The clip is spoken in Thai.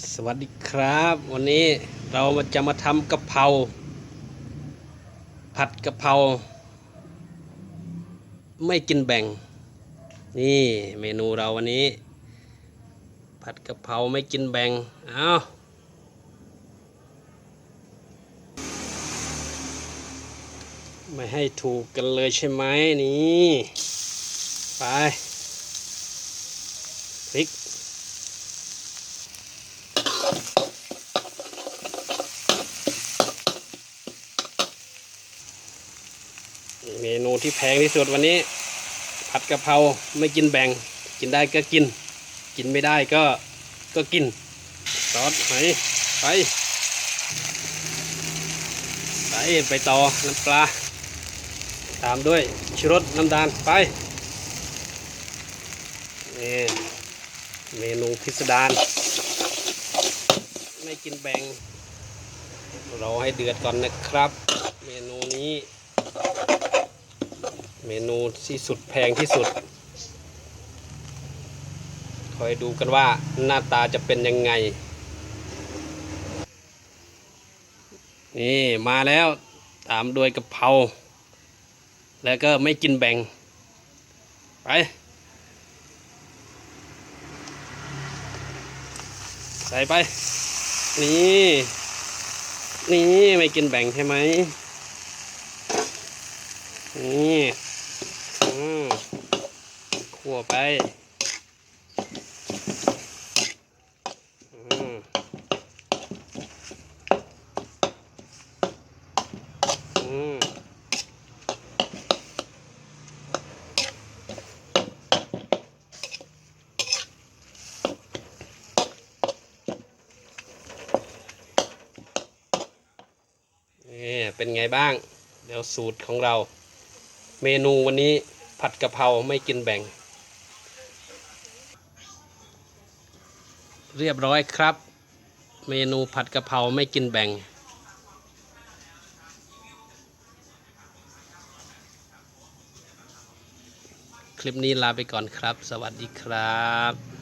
สวัสดีครับ วันนี้เรามาจะมาทำกะเพราผัดกะเพราไม่กินแบ่ง นี่เมนูเราวันนี้ ผัดกะเพราไม่กินแบ่งเอาไม่ให้ถูกกันเลยใช่ไหมนี่ ไปพริก เมนูที่แพงที่สุดวันนี้ ผัดกะเพราไม่กินแบ่ง กินได้ก็กิน กินไม่ได้ก็ก็กินซอสไหไปไปไปต่อน้ำปลา ตามด้วยชูรสน้ำตาลไปนี่เมนูพิสดารไม่กินแบ่งรอให้เดือดก่อนนะครับ เมนูนี้ เมนูที่สุดแพงที่สุด คอยดูกันว่าหน้าตาจะเป็นยังไง นี่มาแล้วตามด้วยกะเพรา แล้วก็ไม่กินแบ่ง ไปใส่ไป นี่นี่ไม่กินแบ่งใช่ไหมนี่ ไปอืมอืมนี่เป็นไงบ้าง เดี๋ยวสูตรของเรา เมนูวันนี้ผัดกะเพราไม่กินแบ่ง เรียบร้อยครับ เมนูผัดกะเพราไม่กินแบ่ง คลิปนี้ลาไปก่อนครับ สวัสดีครับ